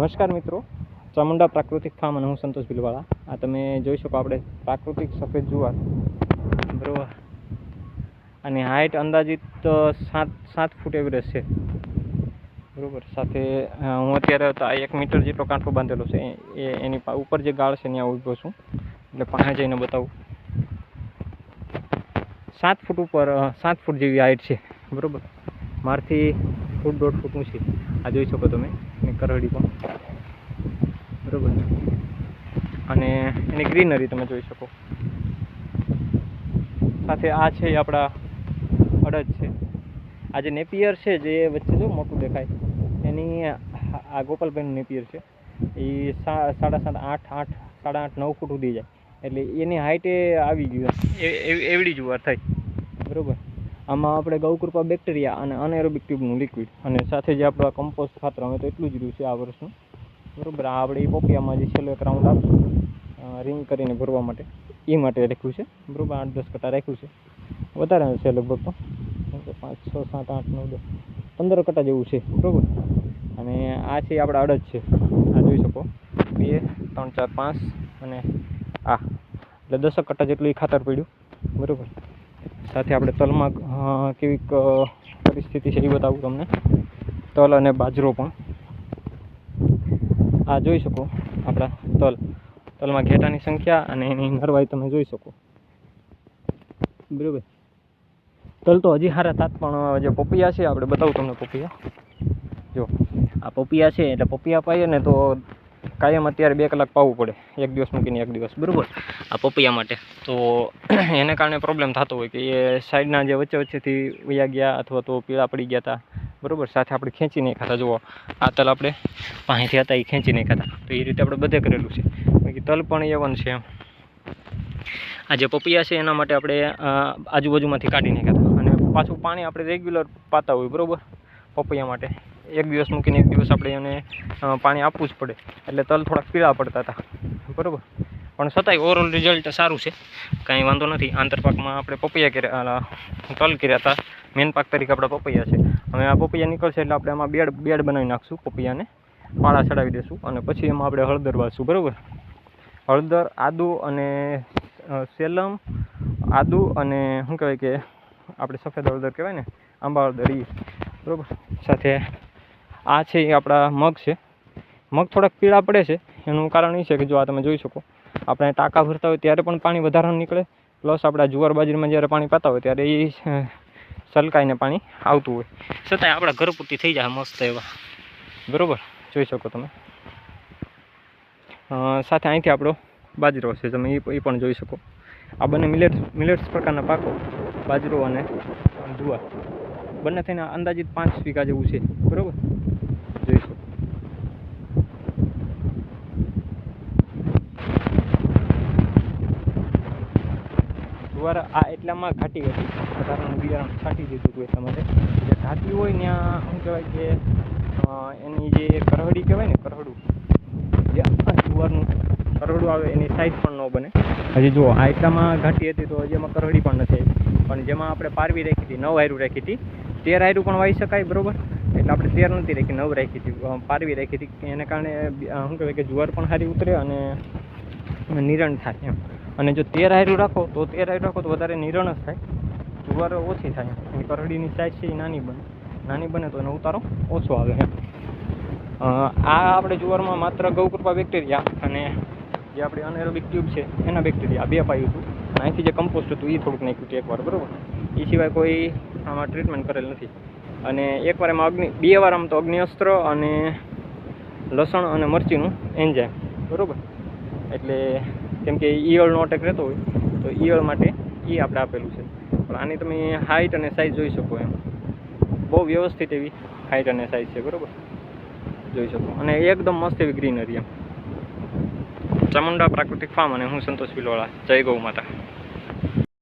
નમસ્કાર મિત્રો. ચામુંડા પ્રાકૃતિક ફાર્મ અને હું સંતોષ ભીલવાળા. આ તમે જોઈ શકો આપણે પ્રાકૃતિક સફેદ જુવાર. બરોબર. અને હાઇટ અંદાજિત સાત સાત ફૂટ એવરેજ છે. બરોબર. સાથે હું અત્યારે આ એક મીટર જેટલો કાંઠો બાંધેલો છે. એ, એની ઉપર જે ગાળ છે ત્યાં ઊભો છું. એટલે પાસે જઈને બતાવું. સાત ફૂટ ઉપર સાત ફૂટ જેવી હાઇટ છે. બરાબર. મારથી ફૂટ દોઢ ફૂટ ઊંચી. આ જોઈ શકો તમે એની કરડી પણ. બરાબર અને એની ગ્રીનરી તમે જોઈ શકો. સાથે આ છે એ આપણા અડદ છે. આ જે નેપિયર છે જે વચ્ચે જો મોટું દેખાય એની આ ગોપાલભાઈનું નેપિયર છે. એ સાડા સાત આઠ આઠ સાડા આઠ નવ ફૂટ સુધી જાય. એટલે એની હાઇટે આવી ગયું એ જ વાર થાય. બરોબર. આમાં આપણે ગૌકૃપા બેક્ટેરિયા અને અનએરોબિક ટ્યુબનું લિક્વિડ અને સાથે જે આપણું કમ્પોસ્ટ ખાતર, અમે તો એટલું જ રહ્યું છે આ વર્ષનું. બરાબર? આ આપણે એ પોપિયામાં જે છેલ્લો એક રાઉન્ડ આપશું રિંગ કરીને ભરવા માટે. એ માટે રાખ્યું છે. બરાબર? આઠ દસ કટા રાખ્યું છે. વધારે છે લગભગ તો. પાંચ, છ, સાત, આઠ, નવ, દસ, પંદર કટા જેવું છે. બરાબર? અને આ છે આપણા અડદ છે. આ જોઈ શકો. બે, ત્રણ, ચાર, પાંચ અને આ. એટલે દસ કટા જેટલું એ ખાતર પડ્યું. બરોબર? સાથે આપણે તલમાં કેવીક પરિસ્થિતિ છે એ બતાવું તમને. તલ અને બાજરો પણ. આ જોઈ શકો આપણા તલ. તલમાં ઘેટાની સંખ્યા અને એની નરવાઈ તમે જોઈ શકો. બરાબર. તલ તો હજી હારા થાત પણ જે પપૈયા છે, આપણે બતાવું તમને પપૈયા. જો, આ પપૈયા છે, એટલે પપૈયા પાઈએ ને તો કાયમ અત્યારે બે કલાક પાવું પડે. એક દિવસ મૂકીને એક દિવસ. બરાબર? આ પપૈયા માટે. તો એને કારણે પ્રોબ્લેમ થતો હોય કે એ સાઈડના જે વચ્ચે વચ્ચેથી વયા ગયા અથવા તો પીળા પડી ગયા હતા બરાબર? સાથે આપણે ખેંચી નહીં ખાતા જુઓ, આ તલ આપણે પાસેથી હતા, એ ખેંચી નહીં ખાતા તો એ રીતે આપણે બધે કરેલું છે. બાકી તલ પણ એવન છે આ જે પપૈયા છે એના માટે આપણે આજુબાજુમાંથી કાઢી નહીં ખાતા અને પાછું પાણી આપણે રેગ્યુલર પાતા હોય, બરાબર? પપૈયા માટે. એક દિવસ મૂકીને એક દિવસ આપણે એને પાણી આપવું જ પડે. એટલે તલ થોડાક પીળા પડતા હતા. બરાબર? પણ છતાંય ઓવરઓલ રિઝલ્ટ સારું છે. કાંઈ વાંધો નથી. આંતરપાકમાં આપણે પપૈયા કર્યા તલ કર્યા હતા. મેન પાક તરીકે આપણા પપૈયા છે. હવે આ પપૈયા નીકળશે એટલે આપણે આમાં બેડ બેડ બનાવી નાખશું પપૈયાને. પાળા ચડાવી દઈશું અને પછી એમાં આપણે હળદર વાળશું. બરાબર? હળદર, આદુ અને સેલમ, આદુ અને, શું કહેવાય કે, આપણે સફેદ હળદર કહેવાય ને, આંબા હળદર એ બરાબર? સાથે આ છે એ આપણા મગ છે. મગ થોડાક પીળા પડે છે. એનું કારણ એ છે કે જો આ તમે જોઈ શકો, આપણે ટાંકા ભરતા હોય ત્યારે પણ પાણી વધારાનું નીકળે. પ્લસ આપણા જુવાર બાજરીમાં જ્યારે પાણી પાતા હોય ત્યારે એ સલકાઈને પાણી આવતું હોય. છતાંય આપણા ઘર પૂરતી થઈ જાય મસ્ત એવા. બરાબર? જોઈ શકો તમે. સાથે અહીંથી આપણો બાજરો છે. તમે એ પણ જોઈ શકો. આ બંને મિલેટ્સ મિલેટ્સ પ્રકારના પાકો, બાજરો અને જુવાર. બંને થઈને અંદાજિત પાંચ વીઘા જેવું છે. બરાબર જોઈ શકો જુવાર આ એટલામાં ઘાટી હતી. વધારાનું બિયારણ છાંટી દીધું હતું એટલા માટે. જે ઘાટી હોય ત્યાં શું કહેવાય કે એની જે કરહડી કહેવાય ને, કરહડું. જે જુવારનું કરહડું આવે, એની સાઈઝ પણ ન બને. હજી જુઓ, આ એટલામાં ઘાટી હતી તો હજી એમાં કરહડી પણ નથી પણ જેમાં આપણે પારવી રાખી હતી, નવ આયરું રાખી હતી. તેર આયરું પણ વાવી શકાય, બરાબર? એટલે આપણે તેર નથી રાખી, નવ રાખી હતી. પારવી રાખી હતી. એને કારણે શું કહેવાય કે જુવાર પણ સારી ઉતરે અને નિરણ થાય એમ. અને જો તેર આયરું રાખો, તો તેર આયરું રાખો તો વધારે નિરણ જ થાય. જુવાર ઓછી થાય એની કરડીની સાઈઝ છે એ નાની બને. નાની બને તો એનો ઉતારો ઓછો આવે એમ. આ આપણે જુવારમાં માત્ર ગૌકૃપા બેક્ટેરિયા અને જે આપણી અનેરોબિક ટ્યુબ છે, એના બેક્ટેરિયા બે પાયું હતું. અહીંથી જે કમ્પોસ્ટ હતું, એ થોડુંક નાખ્યું હતું એકવાર, બરાબર? એ સિવાય કોઈ આમાં ટ્રીટમેન્ટ કરેલ નથી. અને એકવાર એમાં અગ્નિ, બે વાર આમ તો અગ્નિઅસ્ત્ર અને લસણ અને મરચીનું એન્જાઇમ બરાબર? એટલે કેમ કે ઈયળનો અટેક રહેતો હોય, તો ઈયળ માટે એ આપણે આપેલું છે. પણ આની તમે હાઇટ અને સાઇઝ જોઈ શકો એમ. બહુ વ્યવસ્થિત એવી હાઇટ અને સાઇઝ છે, બરાબર? જોઈ શકો. અને એકદમ મસ્ત એવી ગ્રીનરી એમ. ચામુંડા પ્રાકૃતિક ફાર્મ અને હું સંતોષ બિલોળા જય ગૌ માતા.